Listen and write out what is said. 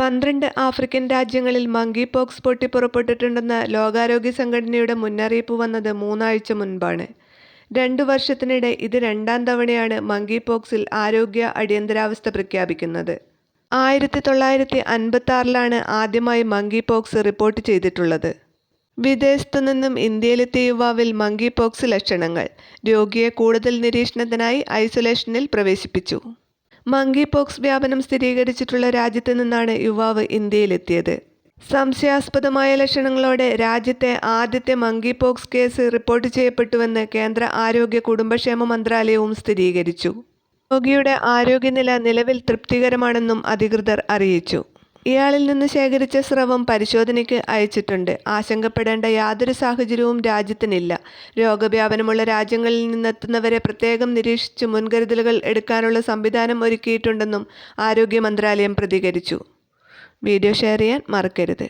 പന്ത്രണ്ട് ആഫ്രിക്കൻ രാജ്യങ്ങളിൽ monkey pox പൊട്ടിപ്പുറപ്പെട്ടിട്ടുണ്ടെന്ന ലോകാരോഗ്യ സംഘടനയുടെ മുന്നറിയിപ്പ് വന്നത് മൂന്നാഴ്ച മുൻപാണ്. രണ്ടു വർഷത്തിനിടെ ഇത് രണ്ടാം തവണയാണ് മങ്കി പോക്സിൽ ആരോഗ്യ അടിയന്തരാവസ്ഥ പ്രഖ്യാപിക്കുന്നത്. ആയിരത്തി തൊള്ളായിരത്തി അൻപത്തി ആറിലാണ് ആദ്യമായി മങ്കി പോക്സ് റിപ്പോർട്ട് ചെയ്തിട്ടുള്ളത്. വിദേശത്തു നിന്നും ഇന്ത്യയിലെത്തിയ യുവാവിൽ മങ്കി പോക്സ് ലക്ഷണങ്ങൾ. രോഗിയെ കൂടുതൽ നിരീക്ഷണത്തിനായി ഐസൊലേഷനിൽ പ്രവേശിപ്പിച്ചു. മങ്കി പോക്സ് വ്യാപനം സ്ഥിരീകരിച്ചിട്ടുള്ള രാജ്യത്ത് നിന്നാണ് യുവാവ് ഇന്ത്യയിലെത്തിയത്. സംശയാസ്പദമായ ലക്ഷണങ്ങളോടെ രാജ്യത്തെ ആദ്യത്തെ മങ്കി പോക്സ് കേസ് റിപ്പോർട്ട് ചെയ്യപ്പെട്ടുവെന്ന് കേന്ദ്ര ആരോഗ്യ കുടുംബക്ഷേമ മന്ത്രാലയവും സ്ഥിരീകരിച്ചു. രോഗിയുടെ ആരോഗ്യനില നിലവിൽ തൃപ്തികരമാണെന്നും അധികൃതർ അറിയിച്ചു. ഇയാളിൽ നിന്ന് ശേഖരിച്ച സ്രവം പരിശോധനയ്ക്ക് അയച്ചിട്ടുണ്ട്. ആശങ്കപ്പെടേണ്ട യാതൊരു സാഹചര്യവും രാജ്യത്തിനില്ല. രോഗവ്യാപനമുള്ള രാജ്യങ്ങളിൽ നിന്നെത്തുന്നവരെ പ്രത്യേകം നിരീക്ഷിച്ച് മുൻകരുതലുകൾ എടുക്കാനുള്ള സംവിധാനം ഒരുക്കിയിട്ടുണ്ടെന്നും ആരോഗ്യ മന്ത്രാലയം പ്രതികരിച്ചു. വീഡിയോ ഷെയർ ചെയ്യാൻ മറക്കരുത്.